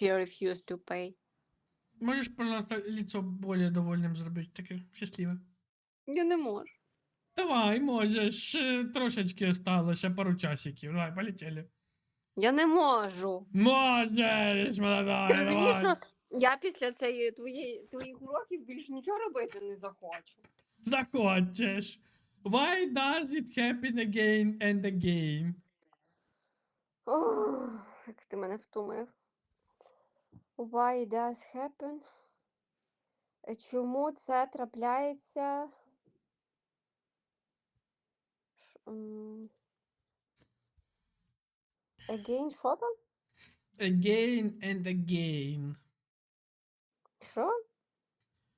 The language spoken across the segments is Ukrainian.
She refused to pay. Можеш, пожалуйста, лицо более довольним зробити, таке щасливе. Я не можу. Давай, можеш. Трошечки осталось, ще пару часиків. Давай, полетели. Я не можу. Можеш, молода, Ти розумієш, давай. що я після цієї твоєї твоїх уроків більше нічого робити не захочу. Захочеш. Why does it happen again and again? Ох, як ти мене втомив. Why does happen? Е, Чому це трапляється? Ш- м, Again, що там? Again and again. Що?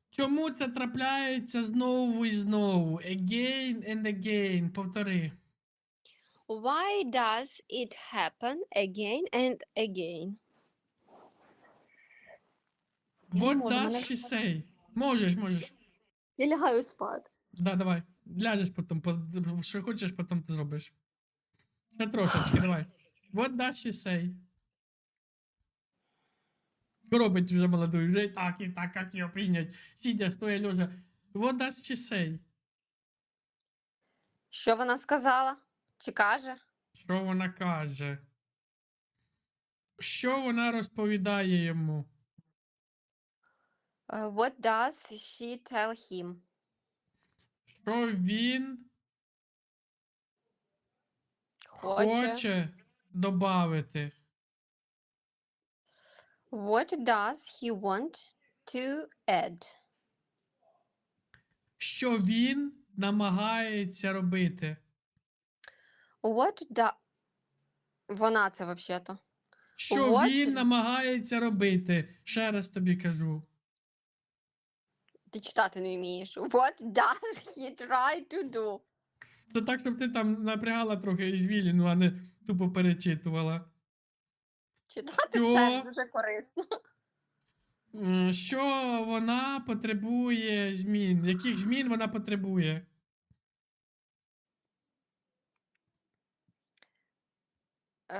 Чому це трапляється знову і знову? Again and again. Повтори. Why does it happen again and again? What можу, does мене she say? Можеш, можеш. Я лягаю спати. Да, давай. Ляжеш потім, по- що хочеш, потім ти зробиш. Ще трошечки, давай. What does she say? Що робить вже молодой? Вже і так, і так, як його прийнять. Сидя, стоя, лежа. What does she say? Що вона сказала? Чи каже? Що вона каже? Що вона розповідає йому? Е, What does she tell him? Що він Хоче. хоче добавити? What does he want to add? Що він намагається робити? What do... Вона це взагалі-то. Що What? він намагається робити? Ще раз тобі кажу. Ти читати не вмієш. What does he try to do? Це так, щоб ти там напрягала трохи ізвіліну, а не тупо перечитувала. Читати Що? це дуже корисно. Що вона потребує змін? Яких змін вона потребує? Е...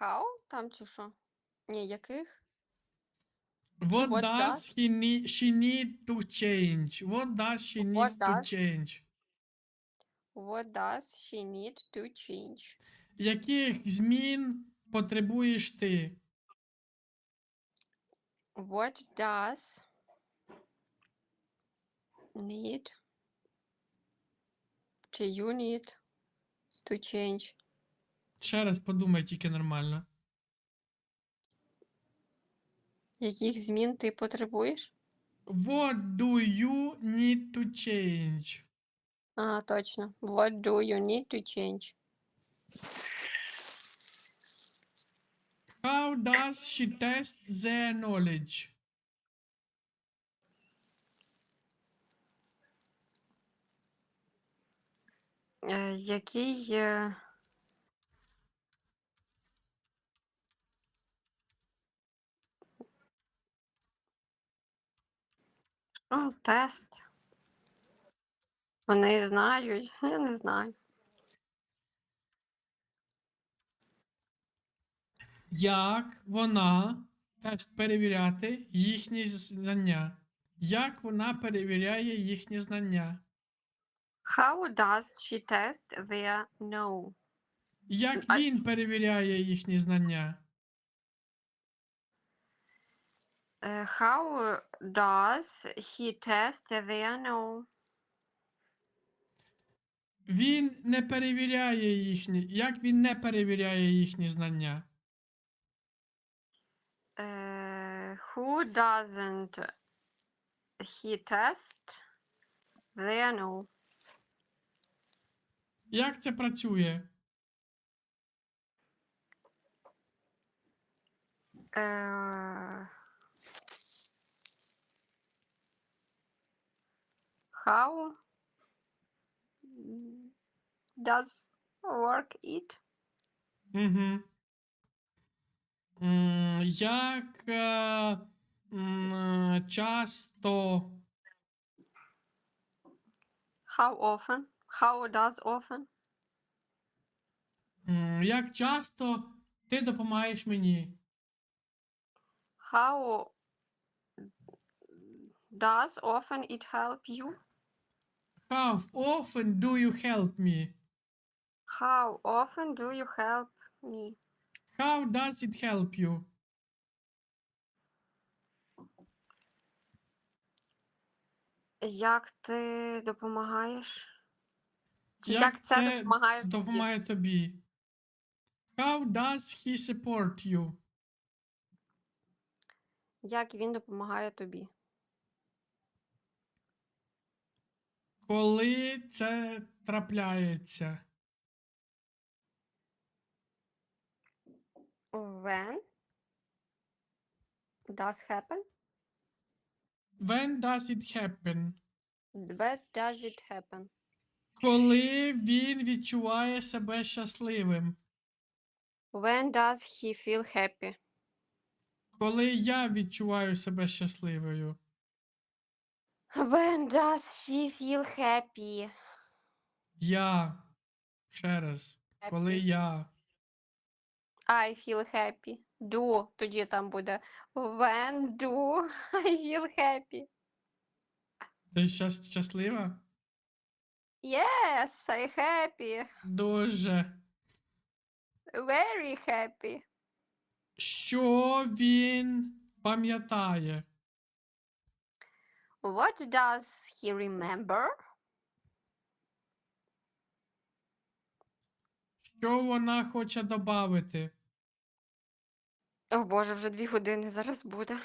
How? Там чи що? Ні, яких? What, What does does- he need, she need to change? What does she need What to does- change? What does she need to change? Яких змін потребуєш ти? What does need чи you need to change? Ще раз подумай тільки нормально. Яких змін ти потребуєш? What do you need to change? А, точно. What do you need to change? How does she test their knowledge? Е, який е, О, тест. Вони знають, я не знаю. Як вона тест перевіряти їхні знання? Як вона перевіряє їхні знання? How does she test their know? Як він перевіряє їхні знання? Е, how does he test their know? Він не перевіряє їхні. Як він не перевіряє їхні знання? Е, who doesn't he test their know? Як це працює? Е, how does work it? Угу. Як е, м, е, часто How often? How does often? м, як часто Ти допомагаєш мені. How does often it help you? How often do you help me? How often do you help me? How does it help you? Як ти допомагаєш? Чи Як як, це, це допомагає? тобі? Допомагає тобі. How does he support you? Як він допомагає тобі? Коли це трапляється? When does happen? When does it happen? When does it happen? Коли він відчуває себе щасливим? When does he feel happy? Коли я відчуваю себе щасливою? When does she feel happy? Я. Ще раз. Коли я. I feel happy. Do. Тоді там буде When do I feel happy? Ти щас- щаслива? Yes, I happy. Дуже. Very happy. Що він пам'ятає? What does he remember? Що вона хоче додати? О Боже, вже дві години зараз буде.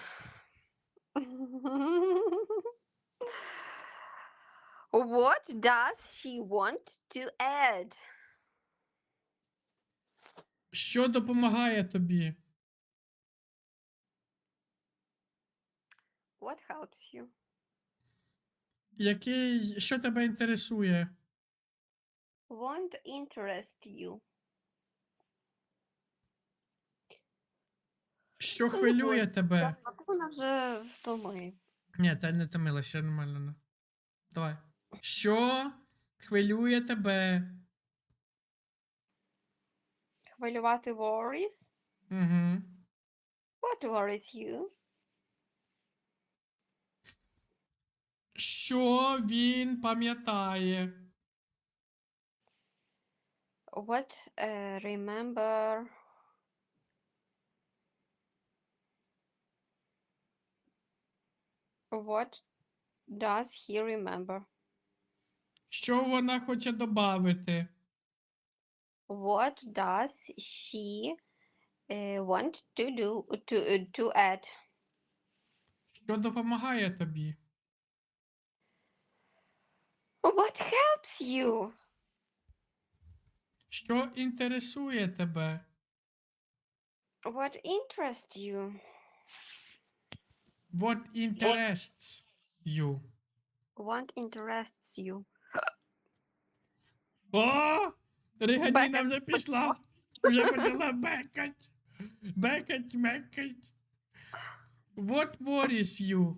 What does she want to add? Що допомагає тобі? What helps you? Який, що тебе інтересує? Want interest you? Що хвилює тебе? Вона вже втомив. Ні, та не томилася нормально. ну. Давай. Що хвилює тебе? Хвилювати worries? Угу. What worries you? Що він пам'ятає? What uh, remember? What does he remember? Що вона хоче додати? What does she uh, want to do to uh, to add? Що допомагає тобі? What helps you? Що інтересує тебе? What interests you? What interests you? What interests you? О! Реганіна Бекать. вже пішла. Вже почала бекать. Бекать, мекать. What worries you?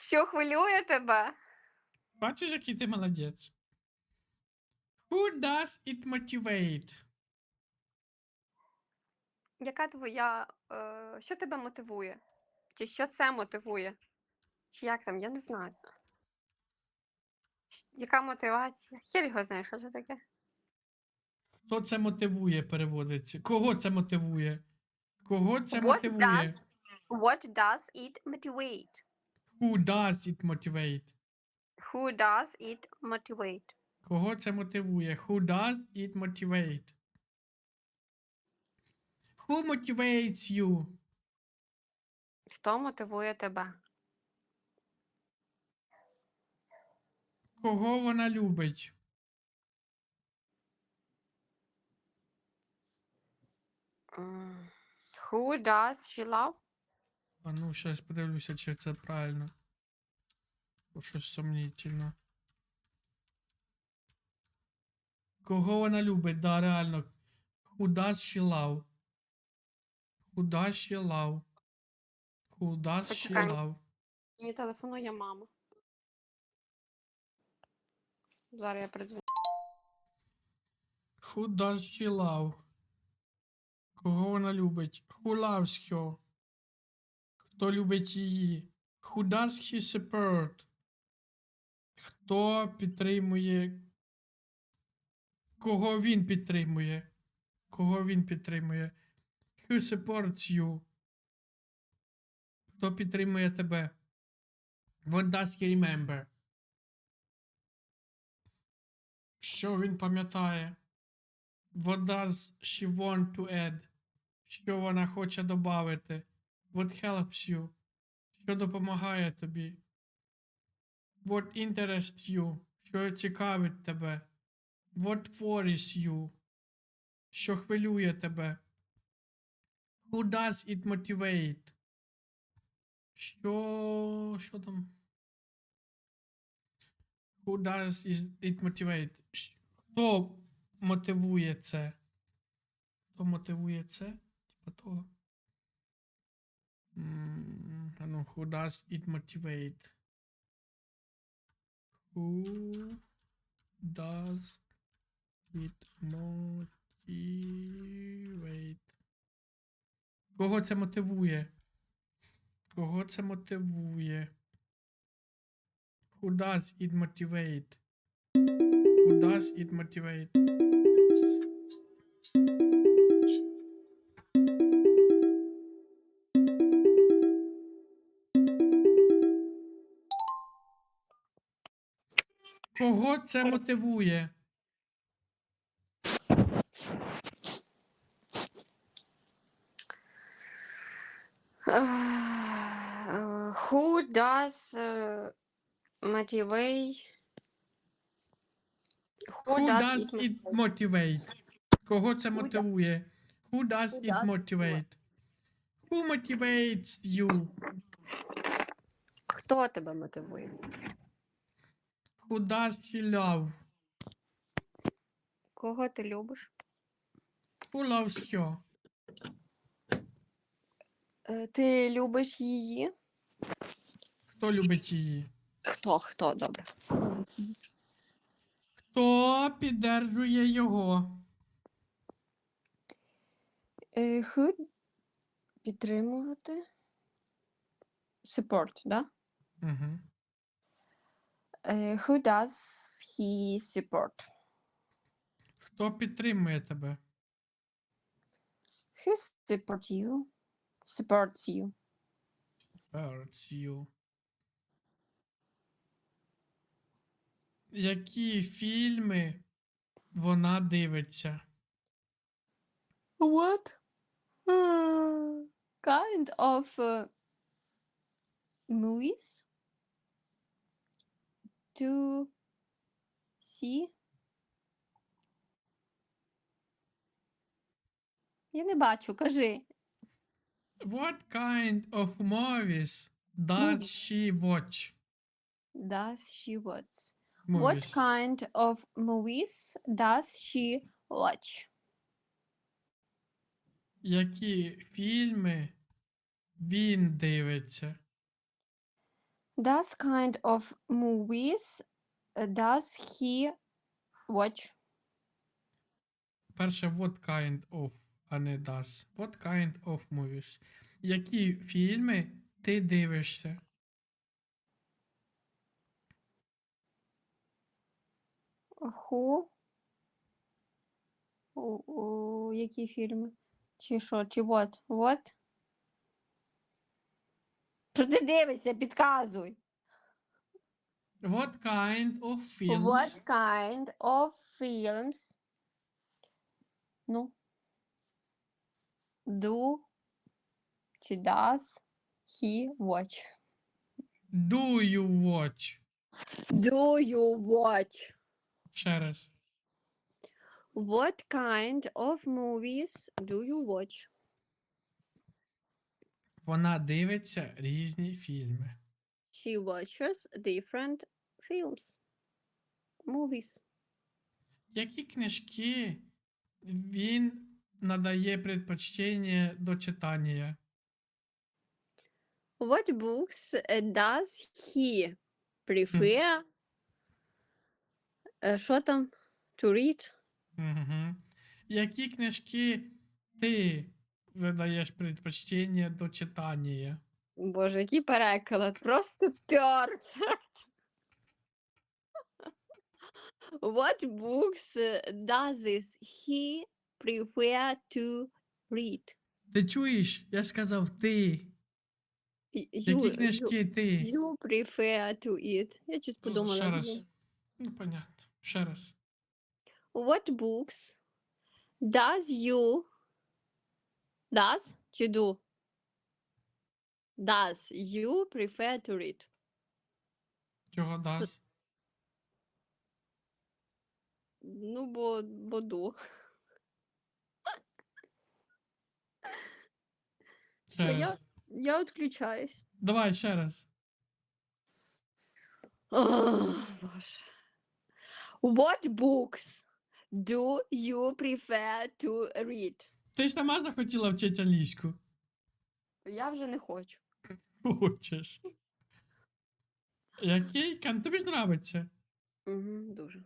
Що хвилює тебе? Бачиш, який ти молодець. Who does it motivate? Яка твоя. Е, що тебе мотивує? Чи що це мотивує? Чи як там? Я не знаю. Щ- Яка мотивація? Хер його знає, що це таке. Хто це мотивує, переводиться? Кого це мотивує? Кого це What мотивує? does, what does it motivate? Who does it motivate? Who does it motivate? Кого це мотивує? Who does it motivate? Who motivates you? Хто мотивує тебе? Кого вона любить? М, Who does she love? А ну, щас подивлюся, чи це правильно. Бо щось сумнітельно. Кого вона любить? Да, реально. Love? Who does she love? Who does she love? Мені телефонує мама. Зараз я придзвоню. Who does she love? Кого вона любить? Who loves her? Хто любить її? Who does he support? Хто підтримує? Кого він підтримує? Кого він підтримує? Who supports you? Хто підтримує тебе? What does he remember? Що він пам'ятає? What does she want to add? Що вона хоче додати? What helps you? Що допомагає тобі? What interests you? Що цікавить тебе? What worries you? Що хвилює тебе? Who does it motivate? Що. Що там? Who does it motivate? Хто мотивує це? Хто мотивує це? Типа того. А ну, who does it motivate? Who does it motivate? Кого це мотивує? Кого це мотивує? Who does it motivate? Who does it motivate? Кого це мотивує? Uh, who does uh, motivate? Who Who does it it motivate? motivate? Кого це мотивує? Who does Who it does motivate? Who motivates you? Хто тебе мотивує? She love? Кого ти любиш? Who? Е, Ти любиш її? Хто любить її? Хто? Хто? Добре. Хто піддержує його? Е, Who підтримувати? Support, да? Угу. Е, Who does he support? Хто підтримує тебе? Who support you? Supports you. Supports you. Які фільми вона дивиться? What uh, kind of uh, movies to see? Я не бачу, кажи. What kind of movies does Movies. she watch? Does she watch? Movies. What kind of movies does she watch? Які фільми він дивиться? Does kind of movies uh, does he watch? Перше, what kind of, а не does. What kind of movies? Які фільми ти дивишся? Ху? У, у, які фільми? Чи що? Чи what? What? Що ти дивишся? Підказуй. What kind of films What kind of films? Ну. Do чи does he watch? do you watch? Do you watch? Ще раз. What kind of movies do you watch? Вона дивиться різні фільми. She watches different films. Movies. Які книжки він надає предпочтення до читання? What books uh, does he prefer? Е, Що там? To read? Угу. Які книжки ти видаєш предпочтення до читання? Боже, який переклад. Просто perfect. What books does he prefer to read? Ти чуєш? Я сказав ти. Які You, you, книжки ти? you prefer to eat. Я щось подумала. Ще раз. Ну, понятно. Ще раз. What books does you does чи do? Does you prefer to read? Чого дасть? Ну, бо, бо do. Що, Ще я, раз. я відключаюсь. Давай ще раз. Ох, Боже. What books do you prefer to read? Ти ж сама захотіла вчити англійську. Я вже не хочу. Хочеш. Який кан... Тобі ж нравиться. Угу, дуже.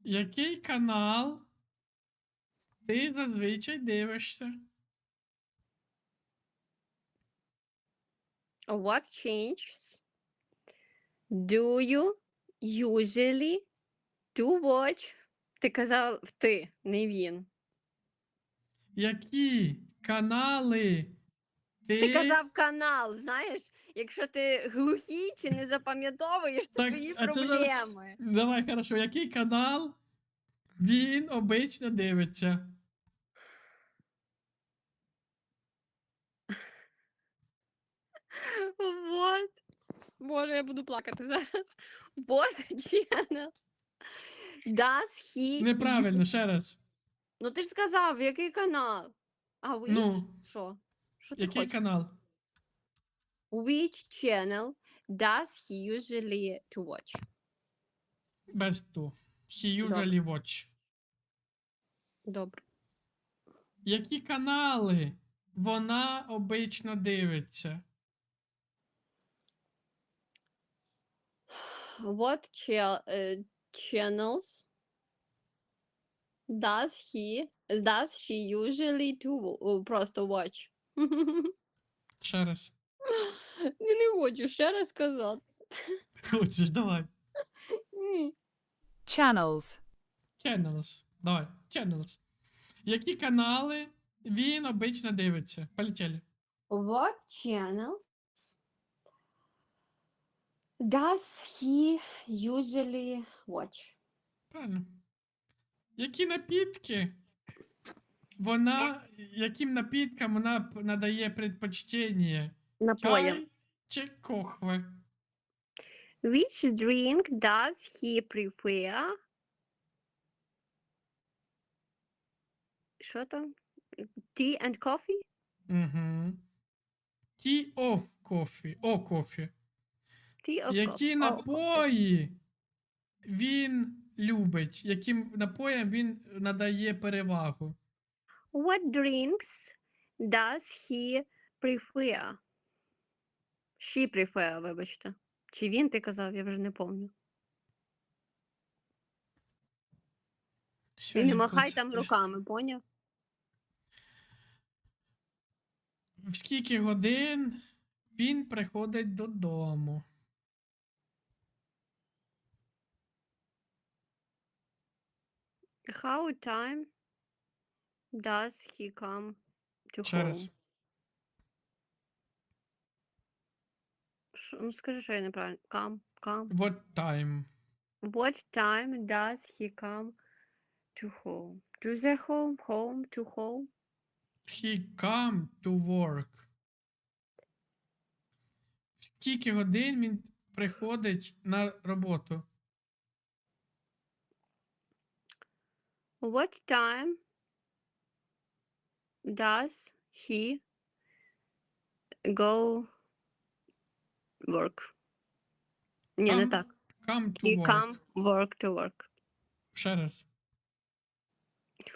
Який канал ти зазвичай дивишся? What changes do you usually to watch? Ти казав ти, не він. Які канали ти. Ти казав канал, знаєш, якщо ти глухий чи не запам'ятовуєш, то Так, твої а це зараз- проблеми. Давай, хорошо, який канал він обично дивиться? Вот. Боже, я буду плакати зараз. What channel does he... Неправильно, ще раз. Ну ти ж сказав, який канал? А which? Ну. Що? Що ти Який хочеш? канал? Which channel does he usually to watch? Без ту. He usually watch. Добре. Які канали вона обично дивиться? What cha- uh, channels does he does she usually to wo- просто watch? Ще раз. Я не хочу ще раз сказати. Хочеш, давай. Ні. Channels. Channels. Давай, channels. Які канали він обично дивиться? Полетіли. What channels does he usually watch? Правильно. Які напітки вона, яким напіткам вона надає предпочтення? Напоєм. Чай чи кохве? Which drink does he prefer? Що там? Tea and coffee? Угу. Tea of coffee. О, кофі. Tea of Які coffee. Напої він любить? Яким напоям він надає перевагу? What drinks does he prefer? She prefer, вибачте. Чи він ти казав, я вже не пам'ятаю. І не махай там руками, поняв? В скільки годин він приходить додому? How time does he come to Ще home? Ш- Ну, скажи, що я неправильно. Come, come. What time? What time does he come to home? To the home, home, to home. He come to work. В скільки годин він приходить на роботу? What time does he go work? Ні, не так. Come to He work. come work to work. Ще раз.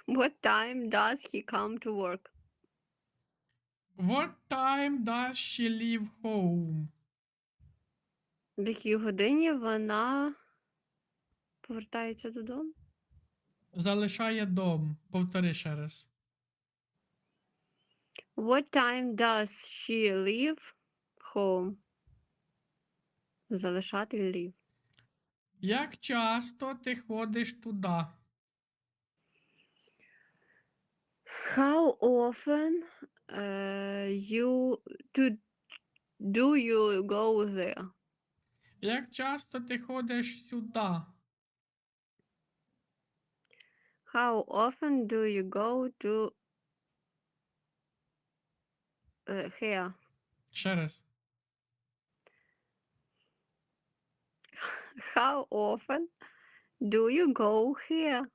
What time does he come to work? What time does she leave home? В якій годині вона повертається додому? Залишає дом. Повтори ще раз. What time does she leave home? Залишати leave. Як часто ти ходиш туди? How often uh, you to do you go there? Як часто ти ходиш сюди? How often do you go to uh, here? Ще раз. How often do you go here?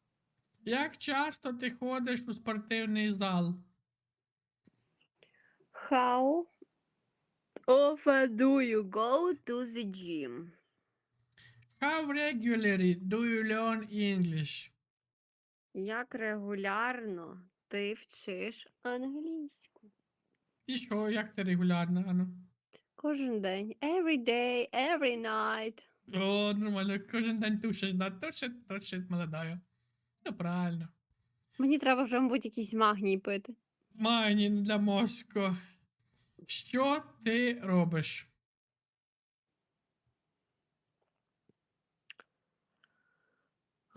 Як часто ти ходиш у спортивний зал? How often do you go to the gym? How regularly do you learn English? Як регулярно ти вчиш англійську? І що, як ти регулярно, Ану? Кожен день. Every day, every night. О, нормально, кожен день тушиш, да? Тушить, тушить, молодая. Все правильно. Мені треба вже, мабуть, якийсь магній пити. Майнін для мозку. Що ти робиш?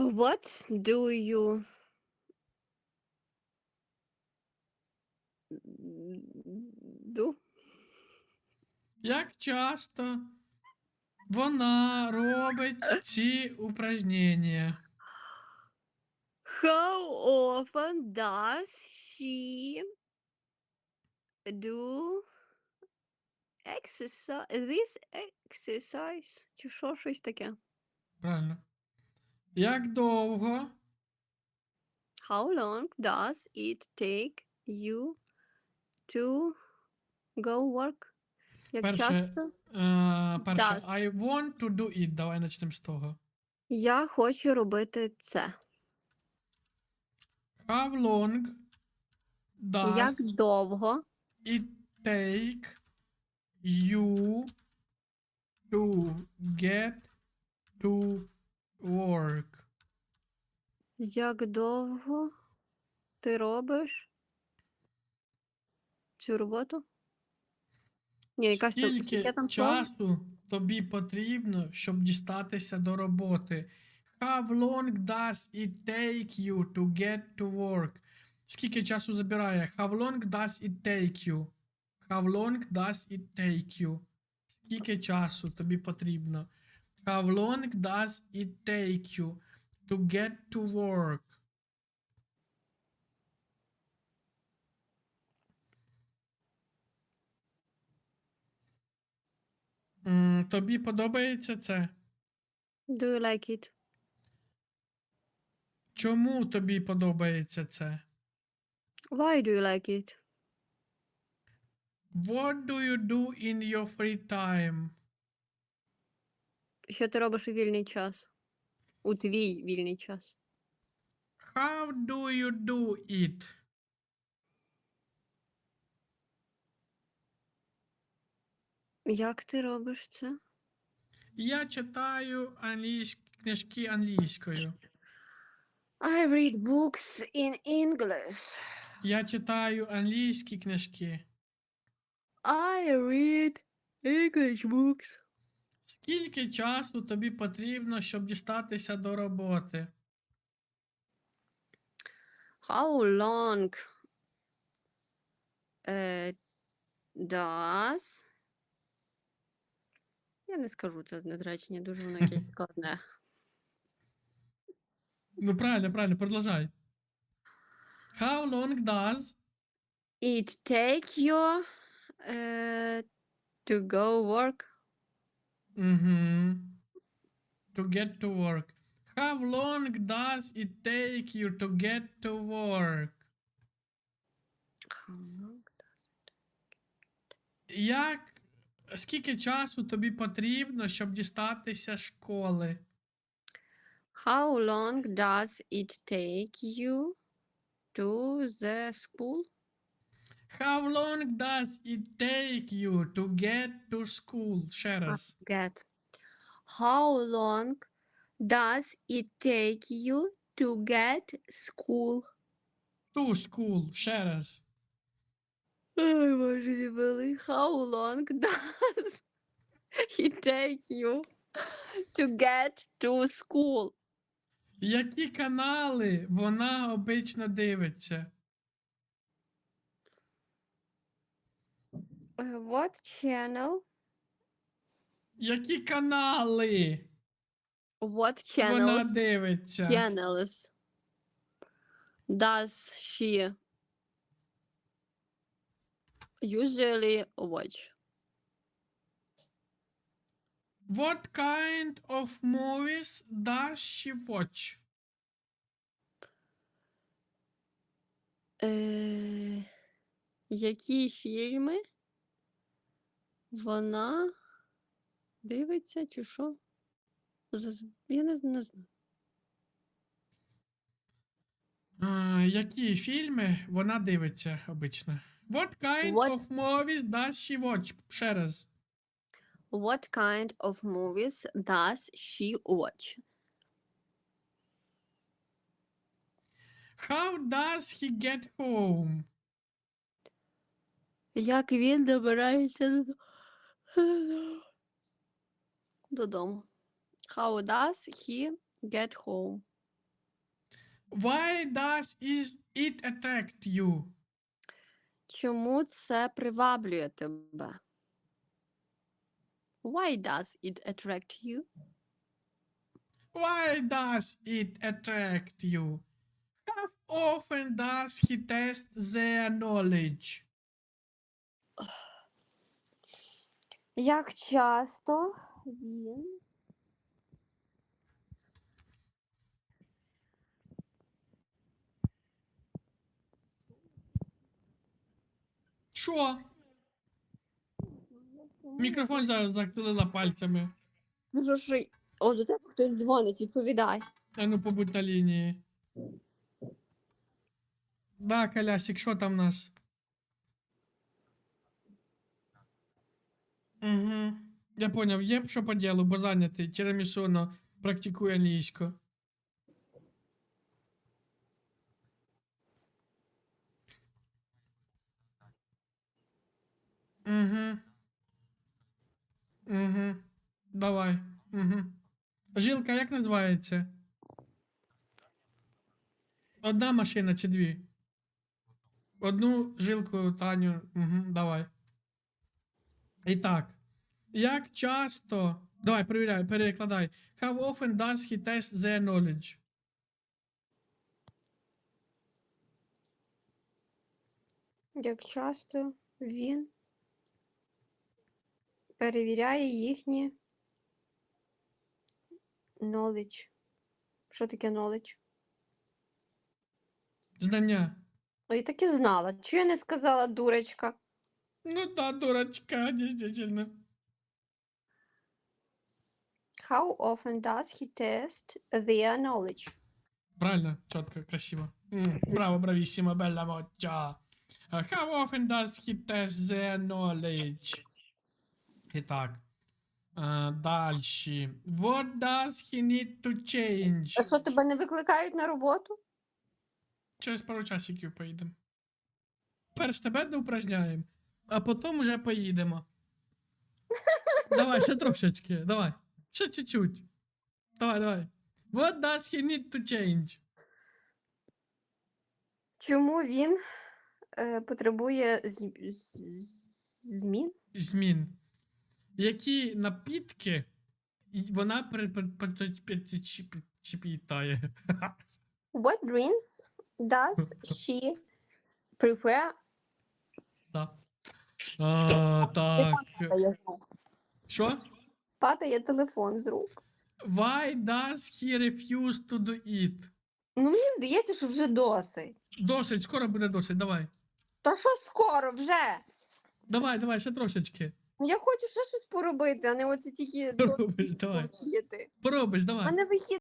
What do you do? Як часто вона робить ці упражнення? How often does she do exercise? This exercise? Чи що щось таке? Правильно. Як довго How long does it take you to go work? Як Перше, часто? Е, перше, Does. I want to do it. Давай почнемо з того. Я хочу робити це. How long does Як довго it take you to get to work? Як довго ти робиш цю роботу? Ні, якась Скільки там часу тобі потрібно, щоб дістатися до роботи? How long does it take you to get to work? Скільки часу забирає? How long does it take you? How long does it take you? Скільки часу тобі потрібно? How long does it take you to get to work? М, Тобі подобається це? Do you like it? Чому тобі подобається це? Why do you like it? What do you do in your free time? Що ти робиш у вільний час? У твій вільний час. How do you do it? Як ти робиш це? Я читаю англійські книжки англійською. I read books in English. Я читаю англійські книжки. I read English books. Скільки часу тобі потрібно, щоб дістатися до роботи? How long uh, does... Я не скажу це одне речення, дуже воно якесь складне. Ну, правильно, правильно, продовжай. How long does It take you uh, to go work. Mm to get to work? How long does it take you to get to work? How long? does it Як скільки часу тобі потрібно, щоб дістатися школи? How long does it take you to the school? How long does it take you to get to school? Ще раз. Get. How long does it take you to get school. To school. Ще раз. Ой, боже милий. How long does it take you to get to school? Які канали вона обично дивиться? What channel? Які канали What вона channels? дивиться? Channels. Does she usually watch? What kind of movies does she watch? Е, які фільми вона дивиться, чи що? Я не, не знаю. Е, які фільми вона дивиться обично? What kind What- of movies does she watch? Ще раз. What kind of movies does she watch? How does he get home? Як він добирається? додому? How does he get home? Why does is it attract you? Чому це приваблює тебе? Why does it attract you? Why does it attract you? How often does he test their knowledge? Як часто він Що? Мікрофон зараз затулила пальцями. Ну що ж, о, до тебе хтось дзвонить, відповідай. А ну побудь на лінії. Да, Колясик, що там у нас? Угу. Я поняв, є що по ділу, бо зайнятий. Тірамісуно практикує англійську. Угу. Угу. Давай. Угу. Жилка, як називається? Одна машина чи дві? Одну жилку, Таню. Угу, давай. І так. Як часто. Давай, перевіряй, перекладай. How often does he test their knowledge? Як часто він перевіряє їхні knowledge. Що таке knowledge? Знання. Ой, я так і знала. Чого я не сказала дурочка? Ну да, дурачка, действительно. How often does he test their knowledge? Правильно, чітко, красиво. М, Браво, бравissimo, bella moccia. Uh, How often does he test their knowledge? І так. Uh, дальше. What does he need to change? А що тебе не викликають на роботу? Через пару часиків поїдемо. Перш тебе доупражняємо, а потім уже поїдемо. Давай, ще трошечки, давай. Ще чуть-чуть. Давай, давай. What does he need to change? Чому він е, потребує з- з- змін? Змін. Які напітки вона перечіпітає? What drinks does she prefer? Так. А, так. Що? Падає телефон з рук. Why does he refuse to do it? Ну, мені здається, що вже досить. Досить, скоро буде досить, давай. Та що скоро вже? Давай, давай, ще трошечки. Я хочу ще щось поробити, а не оце тільки Робиш, давай. Поробиш, давай. мене вихід